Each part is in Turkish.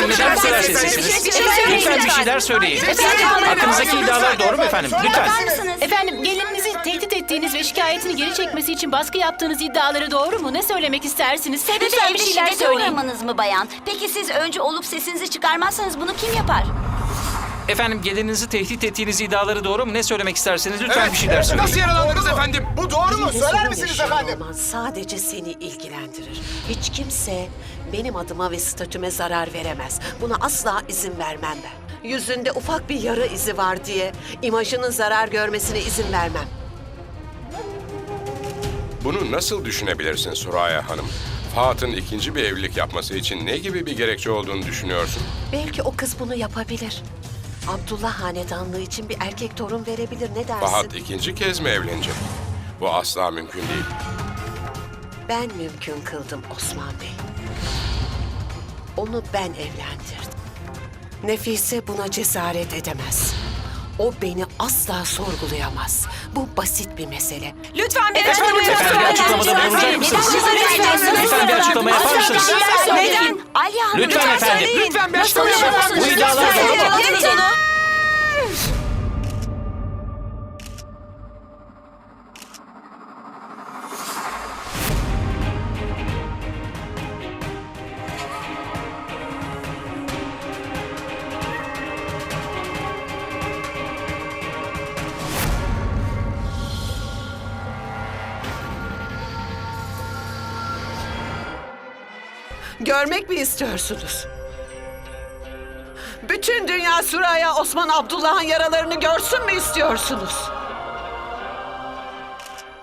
Efendim neden bu kadar sessizsiniz? Lütfen bir şeyler söyleyin. Hakkınızdaki iddialar doğru mu efendim? Lütfen. Efendim gelininizi tehdit ettiğiniz ve şikayetini geri çekmesi için baskı yaptığınız iddiaları doğru mu? Ne söylemek istersiniz? Sebebi Lütfen evde bir şeyler şiddete söyleyin. uğramanız mı bayan? Peki siz önce olup sesinizi çıkarmazsanız bunu kim yapar? Efendim gelininizi tehdit ettiğiniz iddiaları doğru mu? Ne söylemek isterseniz lütfen bir şeyler söyleyin. Nasıl yaralandınız efendim? Bu doğru mu? Söyler Senin misiniz yaşın efendim? olman sadece seni ilgilendirir. Hiç kimse benim adıma ve statüme zarar veremez. Buna asla izin vermem ben. Yüzünde ufak bir yara izi var diye imajının zarar görmesine izin vermem. Bunu nasıl düşünebilirsin Suraya Hanım? Fahat'ın ikinci bir evlilik yapması için ne gibi bir gerekçe olduğunu düşünüyorsun? Belki o kız bunu yapabilir. Abdullah hanedanlığı için bir erkek torun verebilir ne dersin? Fahat ikinci kez mi evlenecek? Bu asla mümkün değil. Ben mümkün kıldım Osman Bey. Onu ben evlendirdim. Nefise buna cesaret edemez. O beni asla sorgulayamaz. Bu basit bir mesele. Lütfen bir Efendim bir açıklamada bulunacak mısınız? Lütfen bir açıklama yapar mısınız? Neden? Alya Hanım Lütfen efendim. Lütfen bir açıklama yapar mısınız? Bu iddialar doğru mu? Anladınız Görmek mi istiyorsunuz? Bütün dünya Süreyya Osman Abdullah'ın yaralarını görsün mü istiyorsunuz?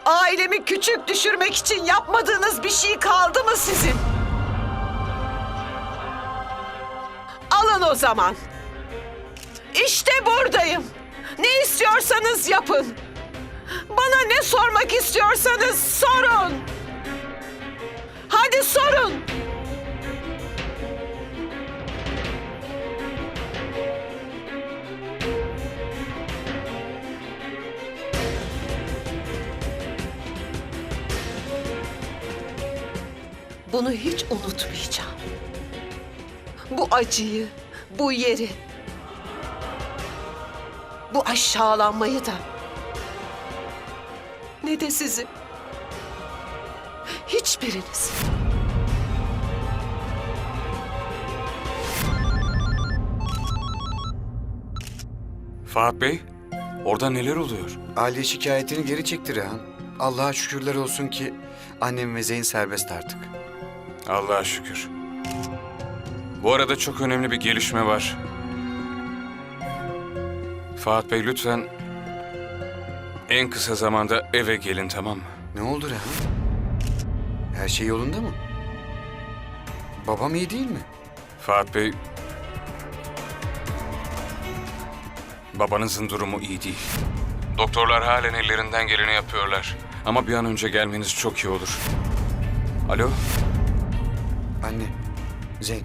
Ailemi küçük düşürmek için yapmadığınız bir şey kaldı mı sizin? Alın o zaman. İşte buradayım. Ne istiyorsanız yapın. Bana ne sormak istiyorsanız sorun. Hadi sorun. Bunu hiç unutmayacağım. Bu acıyı, bu yeri, bu aşağılanmayı da. Ne de sizi. Hiçbiriniz. Fahat Bey, orada neler oluyor? Ali şikayetini geri çekti Rehan. Allah'a şükürler olsun ki annem ve Zeyn serbest artık. Allah'a şükür. Bu arada çok önemli bir gelişme var. Fahat Bey lütfen en kısa zamanda eve gelin tamam mı? Ne oldu Rehan? Her şey yolunda mı? Babam iyi değil mi? Fahat Bey... Babanızın durumu iyi değil. Doktorlar halen ellerinden geleni yapıyorlar. Ama bir an önce gelmeniz çok iyi olur. Alo? Anne, Zeyn.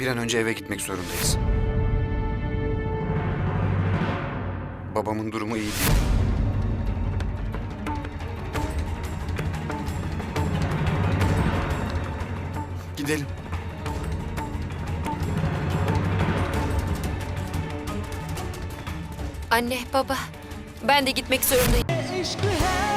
Bir an önce eve gitmek zorundayız. Babamın durumu iyi değil. Gidelim. Anne, baba. Ben de gitmek zorundayım. Her